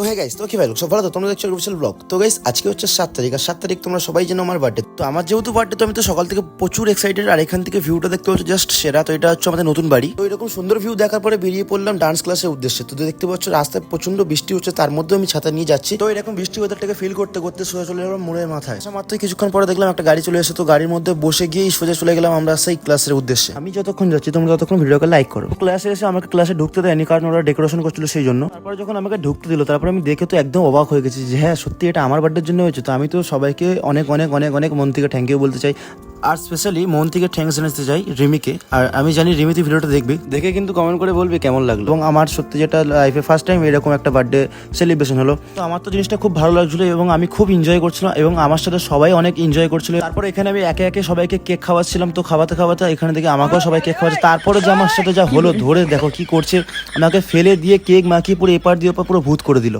তো হ্যাঁ গাইস তো কি ভাই সব তো? তোমরা দেখছ অফিসিয়াল ব্লগ তো গাইস আজকে হচ্ছে সাত তারিখ, আর সাত তারিখ তোমরা সবাই জানো আমার বার্থডে তো আমার যেহেতু বার্থডে তো আমি তো সকাল থেকে প্রচুর এক্সাইটেড আর এখান থেকে ভিউটা দেখতে পাচ্ছ জাস্ট সেরা। তো এটা হচ্ছে আমাদের নতুন বাড়ি। তো এরকম সুন্দর ভিউ দেখার পরে বেরিয়ে পড়লাম ডান্স ক্লাসের উদ্দেশ্যে। তো দেখতে পাচ্ছ রাস্তায় প্রচণ্ড বৃষ্টি হচ্ছে, তার মধ্যে আমি ছাতা নিয়ে যাচ্ছি। তো এরকম বৃষ্টি ওয়েদারটাকে ফিল করতে করতে সোজা চলে গেলাম মোড়ের মাথায়। আসা মাত্রই কিছুক্ষণ পরে দেখলাম একটা গাড়ি চলে এসে তো গাড়ির মধ্যে বসে গিয়ে সোজা চলে গেলাম আমরা সেই ক্লাসের উদ্দেশ্যে। আমি যতক্ষণ যাচ্ছি, তোমরা ততক্ষণ ভিডিওকে লাইক করো। ক্লাসে এসে আমাকে ক্লাসে ঢুকতে দেয়নি, কারণ ওরা ডেকোরেশন করছিল সেই জন্য। তারপরে যখন আমাকে ঢুকতে দিল, তারপরে আমি দেখে তো একদম অবাক হয়ে গেছি যে হ্যাঁ সত্যি এটা আমার বার্থডের জন্য হয়েছে। তো আমি তো সবাইকে অনেক অনেক অনেক অনেক মন থেকে থ্যাংক ইউ বলতে চাই। আর স্পেশালি মন থেকে থ্যাংকস জানাতে চাই রিমিকে। আর আমি জানি রিমি তুই ভিডিওটা দেখবি। দেখে কিন্তু কমেন্ট করে বলবি কেমন লাগল। এবং আমার সত্যি যেটা লাইফে ফার্স্ট টাইম এরকম একটা বার্থডে সেলিব্রেশন হলো। তো আমার তো জিনিসটা খুব ভালো লাগছিল এবং আমি খুব এনজয় করছিলাম এবং আমার সাথে সবাই অনেক এনজয় করছিল। তারপরে এখানে আমি একে একে সবাইকে কেক খাওয়াচ্ছিলাম। তো খাওয়াতে খাওয়াতে এখানে থেকে আমাকেও সবাই কেক খাওয়াচ্ছে। তারপরে যে আমার সাথে যা হলো ধরে দেখো কি করছে আমাকে ফেলে দিয়ে কেক মাখিয়ে পুরো এপার দিয়ে ওপার পুরো ভূত করে দিল।